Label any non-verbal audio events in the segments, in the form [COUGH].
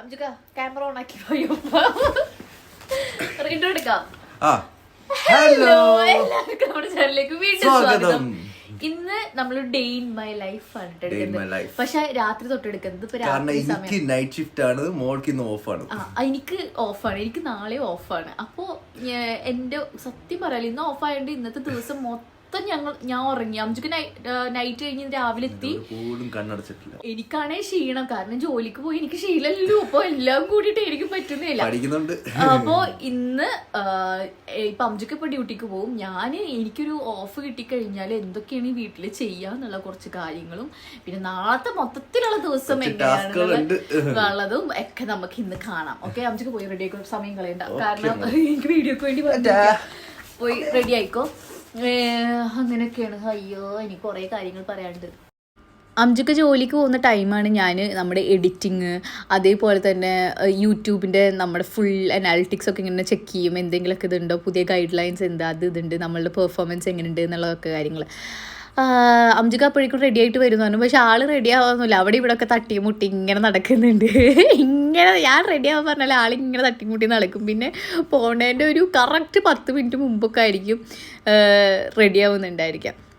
അംജുക camera on ആക്കി പോയോ intro എടുക്കാം. ആ. ഹലോ എല്ലാവർക്കും നമ്മുടെ ചാനലിലേക്ക് വീണ്ടും സ്വാഗതം. ഇന്ന് നമ്മൾ ഡേ ഇൻ മൈ ലൈഫ് ആണ് പക്ഷേ രാത്രി തൊട്ട് എടുക്കുന്നത് കാരണം എനിക്ക് നൈറ്റ് ഷിഫ്റ്റ് ആണ് മോൾക്ക് ഇന്ന് ഓഫാണ് എനിക്ക് ഓഫാണ് എനിക്ക് നാളെ ഓഫാണ് അപ്പോ എന്റെ സത്യം പറയാലോ ഇന്ന് ഓഫായോണ്ട് ഇന്നത്തെ ദിവസം മൊത്തം ഞങ്ങൾ ഞാൻ ഉറങ്ങി. അഞ്ചുക്ക് നൈറ്റ് കഴിഞ്ഞ് രാവിലെ എത്തി. കണ്ണടച്ചിട്ടില്ല. എനിക്കാണേ ക്ഷീണം. കാരണം ജോലിക്ക് പോയി. എനിക്ക് ശീലമല്ലോ അപ്പൊ എല്ലാം കൂടിയിട്ട് എനിക്ക് പറ്റുന്നില്ല അപ്പോ ഇന്ന് ഇപ്പൊ അമ്മയ്ക്ക് ഇപ്പൊ ഡ്യൂട്ടിക്ക് പോകും ഞാൻ എനിക്കൊരു ഓഫ് കിട്ടിക്കഴിഞ്ഞാൽ എന്തൊക്കെയാണ് ഈ വീട്ടിൽ ചെയ്യാന്നുള്ള കുറച്ച് കാര്യങ്ങളും. പിന്നെ നാളത്തെ മൊത്തത്തിലുള്ള ദിവസം എങ്ങനെയാണെന്നുള്ളത് ഒക്കെ നമുക്ക് ഇന്ന് കാണാം. ഓക്കെ അംജുക്ക് പോയി റെഡി ആയിക്കോ? സമയം കളയണ്ട. കാരണം എനിക്ക് വീഡിയോക്ക് വേണ്ടി പോയി റെഡി ആയിക്കോ? അങ്ങനെയൊക്കെയാണ്. അയ്യോ എനിക്ക് കുറേ കാര്യങ്ങൾ പറയാനുണ്ട്. അംജുക്ക് ജോലിക്ക് പോകുന്ന ടൈമാണ് ഞാൻ നമ്മുടെ എഡിറ്റിങ് അതേപോലെ തന്നെ യൂട്യൂബിന്റെ നമ്മുടെ ഫുൾ അനാലിറ്റിക്സ് ഒക്കെ ഇങ്ങനെ ചെക്ക് ചെയ്യും. എന്തെങ്കിലുമൊക്കെ ഇതുണ്ടോ? പുതിയ ഗൈഡ് ലൈൻസ് എന്താ? അത് ഇതുണ്ട്. നമ്മളുടെ പെർഫോമൻസ് എങ്ങനെയുണ്ട്? എന്നുള്ളതൊക്കെ കാര്യങ്ങൾ അംജുക്ക് അപ്പോഴേക്കും റെഡി ആയിട്ട് വരുന്നു. പറഞ്ഞു പക്ഷെ ആൾ റെഡി ആവാന്നില്ല അവിടെ ഇവിടെ ഒക്കെ തട്ടി മുട്ടി ഇങ്ങനെ നടക്കുന്നുണ്ട്. [LAUGHS] ഇങ്ങനെ ഞാൻ റെഡി ആവാൻ പറഞ്ഞാൽ ഇങ്ങനെ തട്ടി മുട്ടി നടക്കും. പിന്നെ പോണേന്റെ ഒരു കറക്റ്റ് പത്ത് മിനിറ്റ് മുമ്പൊക്കെ ആയിരിക്കും റെഡി ആവുന്നുണ്ടായിരിക്കാം.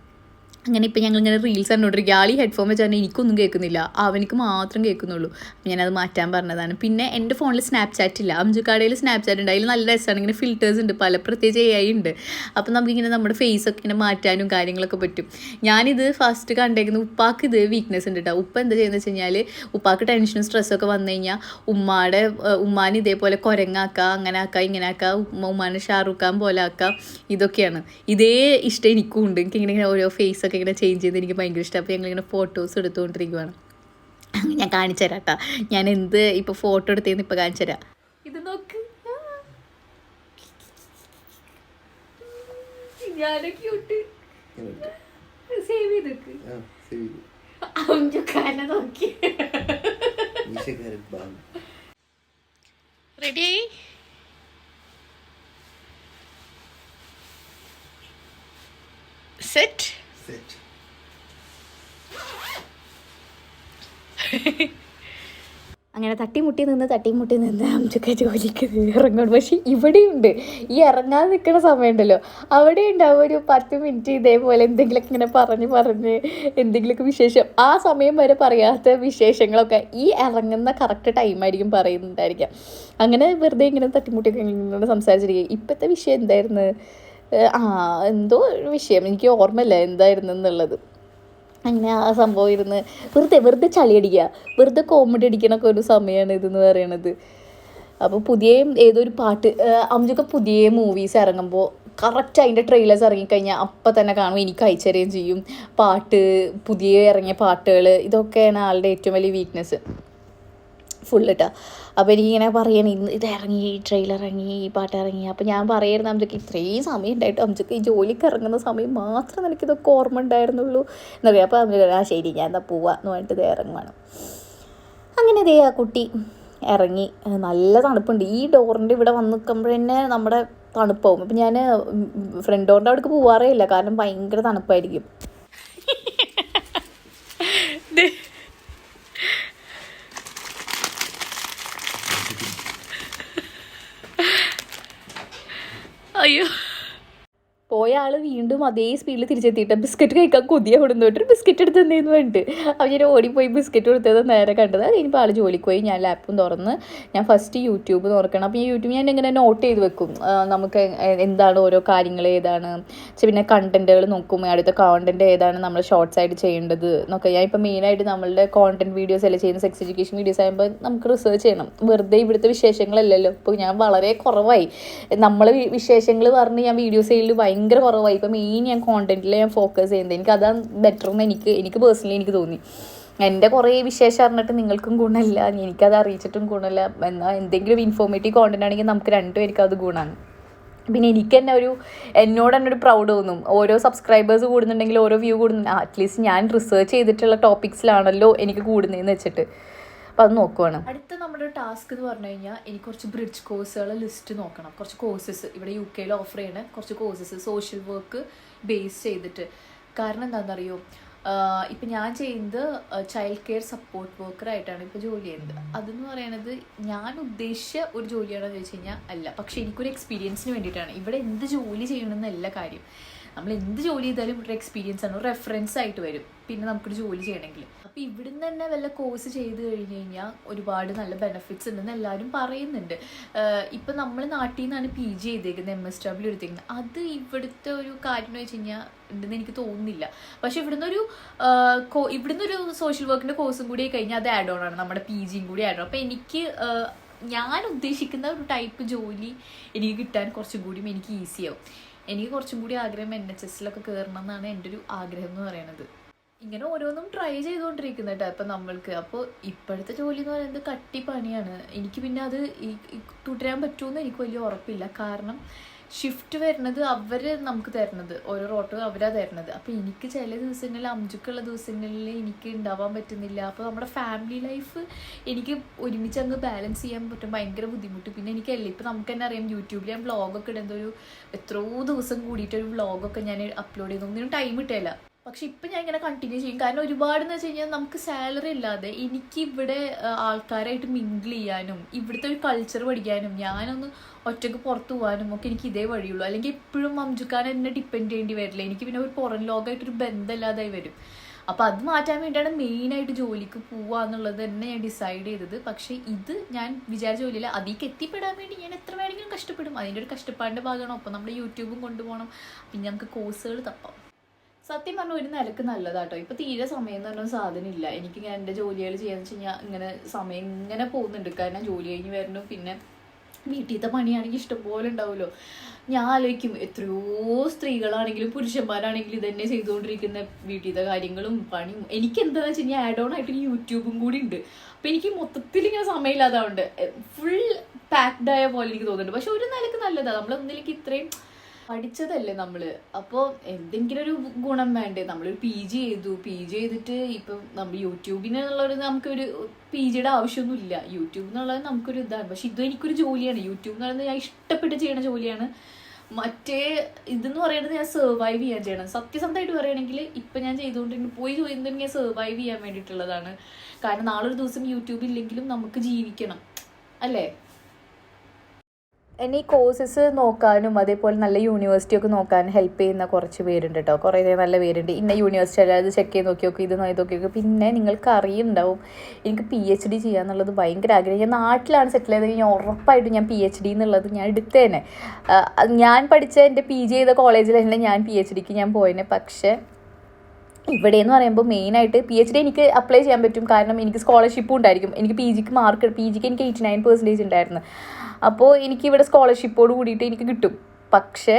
അങ്ങനെ ഇപ്പം ഞങ്ങൾ ഇങ്ങനെ റീൽസ് കണ്ടുകൊണ്ടിരിക്കുക. ആൾ ഈ ഹെഡ്ഫോൺ വെച്ചാൽ എനിക്കൊന്നും കേൾക്കുന്നില്ല. അവനിക്ക് മാത്രം കേൾക്കുന്നുള്ളൂ. ഞാനത് മാറ്റാൻ പറഞ്ഞതാണ്. പിന്നെ എന്റെ ഫോണിൽ സ്നാപ്ചാറ്റ് ഇല്ല. അഞ്ചുക്കാടയിൽ സ്നാപ്ചാറ്റ് ഉണ്ട്. അതിൽ നല്ല രസമാണ്. ഇങ്ങനെ ഫിൽറ്റേഴ്സ് ഉണ്ട്. പല പ്രത്യേകിച്ച് എ ഐ ഉണ്ട്. അപ്പം നമുക്കിങ്ങനെ നമ്മുടെ ഫേസ് ഒക്കെ ഇങ്ങനെ മാറ്റാനും കാര്യങ്ങളൊക്കെ പറ്റും. ഞാനിത് ഫസ്റ്റ് കണ്ടേക്കുന്ന ഉപ്പാക്ക് ഇത് വീക്ക്നെസ് ഉണ്ട് കേട്ടോ ഉപ്പ എന്താ ചെയ്യുന്നത് വെച്ച് കഴിഞ്ഞാൽ ഉപ്പാക്ക് ടെൻഷനും സ്ട്രെസ്സൊക്കെ വന്നു കഴിഞ്ഞാൽ ഉമ്മാടെ ഉമ്മാനെ ഇതേപോലെ കുരങ്ങാക്കുക അങ്ങനെ ആക്കുക ഇങ്ങനെ ആക്കുക ഉമ്മ ഉമ്മാനെ ഷാറുഖ് പോലെ ആക്കുക ഇതൊക്കെയാണ്. ഇതേ ഇഷ്ടം എനിക്കും ഉണ്ട്. എനിക്കിങ്ങനെ ഓരോ ഫേസ് ഒക്കെ ഇങ്ങനെ ചേഞ്ച് ചെയ്ത് എനിക്ക് ഭയങ്കര ഇഷ്ടം. അപ്പോൾ ഞങ്ങളിങ്ങനെ ഫോട്ടോസ് എടുത്തുകൊണ്ടിരിക്കുവാണ് ഞാൻ കാണിച്ചു തരാം കേട്ടോ ഞാൻ എന്ത് ഇപ്പോൾ ഫോട്ടോ എടുത്തേന്ന് ഇപ്പോൾ കാണിച്ചു തരാം. ഇത് നോക്ക്. ഞാനൊക്കെ സേവ് ചെയ്തേക്ക് നോക്കി. റെഡി സെറ്റ് അങ്ങനെ തട്ടിമുട്ടി നിന്ന് തട്ടിമുട്ടി നിന്ന് അമ്മച്ചൊക്കെ ജോലിക്ക് ഇറങ്ങണം പക്ഷെ ഇവിടെയുണ്ട്. ഈ ഇറങ്ങാൻ നിൽക്കുന്ന സമയമുണ്ടല്ലോ. അവിടെ ഉണ്ടാവും ഒരു പത്ത് മിനിറ്റ് ഇതേപോലെ എന്തെങ്കിലുമൊക്കെ ഇങ്ങനെ പറഞ്ഞ് പറഞ്ഞ് എന്തെങ്കിലുമൊക്കെ വിശേഷം. ആ സമയം വരെ പറയാത്ത വിശേഷങ്ങളൊക്കെ ഈ ഇറങ്ങുന്ന കറക്റ്റ് ടൈമായിരിക്കും പറയുന്നുണ്ടായിരിക്കാം. അങ്ങനെ വെറുതെ ഇങ്ങനെ തട്ടിമുട്ടിയൊക്കെ ഇങ്ങനെ സംസാരിച്ചിരിക്കുക. ഇപ്പോഴത്തെ വിഷയം എന്തായിരുന്നു? ആ എന്തോ വിഷയം. എനിക്ക് ഓർമ്മയില്ല എന്തായിരുന്നു എന്നുള്ളത്. അങ്ങനെ ആ സംഭവം ഇരുന്ന് വെറുതെ വെറുതെ ചളി അടിക്കുക. വെറുതെ കോമഡി അടിക്കണൊക്കെ ഒരു സമയമാണ് ഇതെന്ന് പറയണത്. അപ്പോൾ പുതിയ ഏതൊരു പാട്ട് അമ്മക്കൊക്കെ പുതിയ മൂവീസ് ഇറങ്ങുമ്പോൾ കറക്റ്റ് അതിന്റെ ട്രെയിലേഴ്സ് ഇറങ്ങിക്കഴിഞ്ഞാൽ അപ്പം തന്നെ കാണും എനിക്ക് അയച്ചറിയുകയും ചെയ്യും. പാട്ട് പുതിയ ഇറങ്ങിയ പാട്ടുകൾ ഇതൊക്കെയാണ് ആളുടെ ഏറ്റവും വലിയ വീക്ക്നെസ് ഫുള്ളിട്ടാ അപ്പോൾ എനിക്കിങ്ങനെ പറയണം ഇന്ന് ഇത് ഇറങ്ങി ഈ ട്രെയിലർ ഇറങ്ങി ഈ പാട്ട് ഇറങ്ങി. അപ്പോൾ ഞാൻ പറയുന്നത് അമ്മയ്ക്ക് ഇത്രയും സമയം ഉണ്ടായിട്ട് അമ്മയ്ക്ക് ഈ ജോലിക്ക് ഇറങ്ങുന്ന സമയം മാത്രം എനിക്കിതൊക്കെ ഓർമ്മ ഉണ്ടായിരുന്നുള്ളൂ. എന്ന് പറയാം അപ്പോൾ അമ്മ ആ ശരി ഞാൻ എന്താ പോവാ. എന്ന് പറഞ്ഞിട്ട് ഇത് ഇറങ്ങുവാണ്. അങ്ങനെ ദേ ആ കുട്ടി ഇറങ്ങി. നല്ല തണുപ്പുണ്ട്. ഈ ഡോറിന്റെ ഇവിടെ വന്ന് നിൽക്കുമ്പോൾ തന്നെ നമ്മുടെ തണുപ്പാവും. അപ്പം ഞാൻ ഫ്രണ്ട് ഡോറിന്റെ അവിടേക്ക് പോവാറേ ഇല്ല. കാരണം ഭയങ്കര തണുപ്പായിരിക്കും. അയ്യോ പോയ ആൾ വീണ്ടും അതേ സ്പീഡിൽ തിരിച്ചെത്തിയിട്ട് ബിസ്ക്കറ്റ് കഴിക്കാൻ കൊതിയ കൊടുന്നു ഒരു ബിസ്ക്കറ്റ് എടുത്ത് തന്നേന്ന് പറഞ്ഞിട്ട്. അപ്പോൾ ഞാൻ ഓടിപ്പോയി ബിസ്ക്കറ്റ് കൊടുത്തത് നേരെ കണ്ടത്. കഴിഞ്ഞപ്പോൾ ആൾ ജോലിക്ക് പോയി. ഞാൻ ലാപ്പും തുറന്ന് ഞാൻ ഫസ്റ്റ് യൂട്യൂബ് തുറക്കണം അപ്പോൾ ഈ യൂട്യൂബ് ഞാൻ ഇങ്ങനെ നോട്ട് ചെയ്ത് വെക്കും. നമുക്ക് എന്താണ് ഓരോ കാര്യങ്ങൾ ഏതാണ്? പിന്നെ കണ്ടന്റുകൾ നോക്കും. അടുത്ത കോണ്ടന്റ് ഏതാണ് നമ്മൾ ഷോർട്സ് ആയിട്ട് ചെയ്യേണ്ടത് എന്നൊക്കെ. ഞാൻ ഇപ്പോൾ മെയിനായിട്ട് നമ്മളുടെ കോണ്ടന്റ് വീഡിയോസ് അല്ലേ ചെയ്യുന്ന സെക്സ് എഡ്യൂക്കേഷൻ വീഡിയോസ് ആകുമ്പോൾ നമുക്ക് റിസർച്ച് ചെയ്യണം. വെറുതെ ഇവിടുത്തെ വിശേഷങ്ങളല്ലല്ലോ. ഇപ്പോൾ ഞാൻ വളരെ കുറവായി. നമ്മൾ വിശേഷങ്ങൾ പറഞ്ഞ് ഞാൻ വീഡിയോസ് ചെയ്യലിൽ ഭയങ്കര കുറവായി. ഇപ്പം മെയിൻ ഞാൻ കോണ്ടന്റിൽ ഞാൻ ഫോക്കസ് ചെയ്യുന്നത് എനിക്ക് അതാണ് ബെറ്റർ എന്ന് എനിക്ക് എനിക്ക് പേഴ്സണലി എനിക്ക് തോന്നി. എന്റെ കുറേ വിശേഷം അറിഞ്ഞിട്ട് നിങ്ങൾക്കും ഗുണമില്ല എനിക്കത് അറിയിച്ചിട്ടും ഗുണമില്ല എന്നാൽ എന്തെങ്കിലും ഇൻഫോർമേറ്റീവ് കോണ്ടന്റ് ആണെങ്കിൽ നമുക്ക് രണ്ടുപേർക്കും അത് ഗുണമാണ് പിന്നെ എനിക്ക് തന്നെ ഒരു എന്നോട് തന്നെ ഒരു പ്രൗഡ് തോന്നും. ഓരോ സബ്സ്ക്രൈബേഴ്സ് കൂടുന്നുണ്ടെങ്കിൽ ഓരോ വ്യൂ കൂടുന്നുണ്ട് അറ്റ്ലീസ്റ്റ് ഞാൻ റിസർച്ച് ചെയ്തിട്ടുള്ള ടോപ്പിക്സിലാണല്ലോ എനിക്ക് കൂടുന്നതെന്ന് വെച്ചിട്ട്. അപ്പോൾ അത് നോക്കുവാണ്. അടുത്ത നമ്മുടെ ടാസ്ക് എന്ന് പറഞ്ഞു കഴിഞ്ഞാൽ എനിക്ക് കുറച്ച് ബ്രിഡ്ജ് കോഴ്സുകളെ ലിസ്റ്റ് നോക്കണം. കുറച്ച് കോഴ്സസ് ഇവിടെ യു കെയിൽ ഓഫർ ചെയ്യണ. കുറച്ച് കോഴ്സസ് സോഷ്യൽ വർക്ക് ബേസ് ചെയ്തിട്ട്. കാരണം എന്താണെന്നറിയോ? ഇപ്പം ഞാൻ ചെയ്യുന്നത് ചൈൽഡ് കെയർ സപ്പോർട്ട് വർക്കറായിട്ടാണ് ഇപ്പോൾ ജോലി ചെയ്യുന്നത്. അതെന്ന് പറയുന്നത് ഞാൻ ഉദ്ദേശിച്ച ഒരു ജോലിയാണെന്ന് ചോദിച്ചു കഴിഞ്ഞാൽ അല്ല. പക്ഷേ എനിക്കൊരു എക്സ്പീരിയൻസിന് വേണ്ടിയിട്ടാണ്. ഇവിടെ എന്ത് ജോലി ചെയ്യണമെന്നല്ല കാര്യം. നമ്മൾ എന്ത് ജോലി ചെയ്താലും ഒരു എക്സ്പീരിയൻസ് ആണ്. റെഫറൻസ് ആയിട്ട് വരും. പിന്നെ നമുക്കൊരു ജോലി ചെയ്യണമെങ്കിൽ. അപ്പോൾ ഇവിടുന്ന് തന്നെ വല്ല കോഴ്സ് ചെയ്ത് കഴിഞ്ഞ് കഴിഞ്ഞാൽ ഒരുപാട് നല്ല ബെനഫിറ്റ്സ് ഉണ്ടെന്ന് എല്ലാവരും പറയുന്നുണ്ട്. ഇപ്പം നമ്മൾ നാട്ടിൽ നിന്നാണ് പി ജി ചെയ്തേക്കുന്നത് എം എസ് ഡബ്ല്യു എടുത്തേക്കുന്നത് അത് ഇവിടുത്തെ ഒരു കാര്യം എന്ന് വെച്ച് കഴിഞ്ഞാൽ ഉണ്ടെന്ന് എനിക്ക് തോന്നുന്നില്ല. പക്ഷെ ഇവിടുന്ന് ഒരു ഇവിടുന്ന് ഒരു സോഷ്യൽ വർക്കിന്റെ കോഴ്സും കൂടി കഴിഞ്ഞാൽ അത് ആഡ് ഓൺ ആണ്. നമ്മുടെ പി ജിയും കൂടി ആഡ് ഓൺ അപ്പോൾ എനിക്ക് ഞാൻ ഉദ്ദേശിക്കുന്ന ഒരു ടൈപ്പ് ജോലി എനിക്ക് കിട്ടാൻ കുറച്ചും കൂടിയും എനിക്ക് ഈസിയാവും എനിക്ക് കുറച്ചും കൂടി ആഗ്രഹം എൻ എച്ച് എസിലൊക്കെ കയറണം എന്നാണ് എന്റെ ഒരു ആഗ്രഹം എന്ന് പറയുന്നത്. ഇങ്ങനെ ഓരോന്നും ട്രൈ ചെയ്തുകൊണ്ടിരിക്കുന്ന കേട്ടോ ഇപ്പം നമ്മൾക്ക്. അപ്പോൾ ഇപ്പോഴത്തെ ജോലി എന്ന് പറയുന്നത് കട്ടിപ്പണിയാണ്. എനിക്ക് പിന്നെ അത് തുടരാൻ പറ്റുമെന്ന് എനിക്ക് വലിയ ഉറപ്പില്ല. കാരണം ഷിഫ്റ്റ് വരുന്നത് അവർ നമുക്ക് തരുന്നത്. ഓരോ റോട്ടോ അവരാ തരുന്നത്. അപ്പോൾ എനിക്ക് ചില ദിവസങ്ങളിൽ അഞ്ചുക്കുള്ള ദിവസങ്ങളിൽ എനിക്ക് ഉണ്ടാവാൻ പറ്റുന്നില്ല. അപ്പോൾ നമ്മുടെ ഫാമിലി ലൈഫ് എനിക്ക് ഒരുമിച്ച് അങ്ങ് ബാലൻസ് ചെയ്യാൻ പറ്റും. ഭയങ്കര ബുദ്ധിമുട്ട്. പിന്നെ എനിക്കല്ലേ ഇപ്പൊ നമുക്ക് തന്നെ അറിയാം യൂട്യൂബിൽ ഞാൻ വ്ളോഗൊക്കെ ഇടുന്ന ഒരു എത്രയോ ദിവസം കൂടിയിട്ട് ഒരു വ്ളോഗൊക്കെ ഞാൻ അപ്ലോഡ് ചെയ്തു. ഒന്നിനും ടൈം കിട്ടില്ല പക്ഷെ ഇപ്പം ഞാൻ ഇങ്ങനെ കണ്ടിന്യൂ ചെയ്യും. കാരണം ഒരുപാട് എന്ന് വെച്ച് കഴിഞ്ഞാൽ നമുക്ക് സാലറി ഇല്ലാതെ എനിക്ക് ഇവിടെ ആൾക്കാരായിട്ട് മിങ്കിൾ ചെയ്യാനും ഇവിടുത്തെ ഒരു കൾച്ചർ പഠിക്കാനും ഞാനൊന്ന് ഒറ്റയ്ക്ക് പുറത്തു പോകാനും ഒക്കെ എനിക്ക് ഇതേ വഴിയുള്ളൂ. അല്ലെങ്കിൽ എപ്പോഴും മംജുക്കാൻ എന്നെ ഡിപ്പെൻഡ് ചെയ്യേണ്ടി വരില്ല. എനിക്ക് പിന്നെ ഒരു പുറം ലോകമായിട്ടൊരു ബന്ധമില്ലാതായി വരും. അപ്പോൾ അത് മാറ്റാൻ വേണ്ടിയാണ് മെയിനായിട്ട് ജോലിക്ക് പോവുക എന്നുള്ളത് തന്നെ ഞാൻ ഡിസൈഡ് ചെയ്തത്. പക്ഷേ ഇത് ഞാൻ വിചാരിച്ച ജോലിയില്ല അതിലേക്ക് എത്തിപ്പെടാൻ വേണ്ടി ഞാൻ എത്ര വേണമെങ്കിലും കഷ്ടപ്പെടും. അതിന്റെ ഒരു കഷ്ടപ്പാടിന്റെ ഭാഗമാണ്. ഒപ്പം നമ്മുടെ യൂട്യൂബും കൊണ്ടുപോകണം. പിന്നെ നമുക്ക് കോഴ്സുകൾ തപ്പാം. സത്യം പറഞ്ഞ ഒരു നിലയ്ക്ക് നല്ലതാട്ടോ. ഇപ്പൊ തീരെ സമയം എന്ന് പറഞ്ഞ സാധനം ഇല്ല എനിക്ക് ഞാൻ എന്റെ ജോലികൾ ചെയ്യാന്ന് വെച്ച് കഴിഞ്ഞാൽ ഇങ്ങനെ സമയം ഇങ്ങനെ പോകുന്നുണ്ട്. കാരണം ജോലി കഴിഞ്ഞ് വരണം പിന്നെ വീട്ടിലത്തെ പണിയാണെങ്കിൽ ഇഷ്ടംപോലെ ഉണ്ടാവുമല്ലോ. ഞാൻ ആലോചിക്കും എത്രയോ സ്ത്രീകളാണെങ്കിലും പുരുഷന്മാരാണെങ്കിലും ഇതന്നെ ചെയ്തുകൊണ്ടിരിക്കുന്ന വീട്ടിലത്തെ കാര്യങ്ങളും പണിയും. എനിക്ക് എന്താണെന്ന് വെച്ച് കഴിഞ്ഞാൽ ആഡ് ഓൺ ആയിട്ട് യൂട്യൂബും കൂടി ഉണ്ട്. അപ്പം എനിക്ക് മൊത്തത്തിൽ ഇങ്ങനെ സമയമില്ലാതാവുണ്ട്. ഫുൾ പാക്ഡ് ആയ പോലെ എനിക്ക് തോന്നുന്നുണ്ട്. പക്ഷെ ഒരു നിലയ്ക്ക് നല്ലതാണ് നമ്മളൊന്നിലേക്ക് ഇത്രയും പഠിച്ചതല്ലേ നമ്മൾ? അപ്പോൾ എന്തെങ്കിലും ഒരു ഗുണം വേണ്ടേ? നമ്മളൊരു പി ജി ചെയ്തു. പി ജി ചെയ്തിട്ട് ഇപ്പം നമ്മൾ യൂട്യൂബിനുള്ളൊരു നമുക്കൊരു പി ജിയുടെ ആവശ്യമൊന്നുമില്ല യൂട്യൂബ് എന്നുള്ളത് നമുക്കൊരു ഇതാണ്. പക്ഷെ ഇത് എനിക്കൊരു ജോലിയാണ്. യൂട്യൂബ് എന്ന് പറയുന്നത് ഞാൻ ഇഷ്ടപ്പെട്ട് ചെയ്യുന്ന ജോലിയാണ്. മറ്റേ ഇതെന്ന് പറയുന്നത് ഞാൻ സർവൈവ് ചെയ്യാൻ ചെയ്യണം. സത്യസന്ധമായിട്ട് പറയുകയാണെങ്കിൽ ഇപ്പം ഞാൻ ചെയ്തുകൊണ്ടിരിക്കുന്നു പോയി ചെയ്യുന്നുണ്ടെങ്കിൽ ഞാൻ സർവൈവ് ചെയ്യാൻ വേണ്ടിയിട്ടുള്ളതാണ്. കാരണം നാളൊരു ദിവസം യൂട്യൂബ് ഇല്ലെങ്കിലും നമുക്ക് ജീവിക്കണം. അല്ലേ? എന്നെ ഈ കോഴ്സസ് നോക്കാനും അതേപോലെ നല്ല യൂണിവേഴ്സിറ്റി ഒക്കെ നോക്കാൻ ഹെൽപ്പ് ചെയ്യുന്ന കുറച്ച് പേരുണ്ട് കേട്ടോ കുറേ നല്ല പേരുണ്ട്. ഇന്ന യൂണിവേഴ്സിറ്റി അല്ലാതെ ചെക്ക് ചെയ്ത് നോക്കി നോക്കി ഇത് നോക്കി നോക്കി നോക്കി പിന്നെ നിങ്ങൾക്ക് അറിയുണ്ടാവും. എനിക്ക് പി എച്ച് ഡി ചെയ്യാന്നുള്ളത് ഭയങ്കര ആഗ്രഹം. ഞാൻ നാട്ടിലാണ് സെറ്റിൽ ചെയ്ത് കഴിഞ്ഞാൽ ഉറപ്പായിട്ടും ഞാൻ പി എച്ച് ഡി എന്നുള്ളത് ഞാൻ എടുത്തേനെ. ഞാൻ പഠിച്ച എന്റെ പി ജി ചെയ്ത കോളേജിലല്ല ഞാൻ പി എച്ച് ഡിക്ക് ഞാൻ പോയേനെ. പക്ഷേ ഇവിടെ എന്ന് പറയുമ്പോൾ മെയിനായിട്ട് പി എച്ച് ഡി എനിക്ക് അപ്ലൈ ചെയ്യാൻ പറ്റും. കാരണം എനിക്ക് സ്കോളർഷിപ്പും ഉണ്ടായിരിക്കും. എനിക്ക് പി ജിക്ക് മാർക്ക് പി ജിക്ക് എനിക്ക് എയ്റ്റി നയൻ പെർസെന്റേജ് ഉണ്ടായിരുന്നു. അപ്പോൾ എനിക്ക് ഇവിടെ സ്കോളർഷിപ്പോട് കൂടിയിട്ട് എനിക്ക് കിട്ടും. പക്ഷേ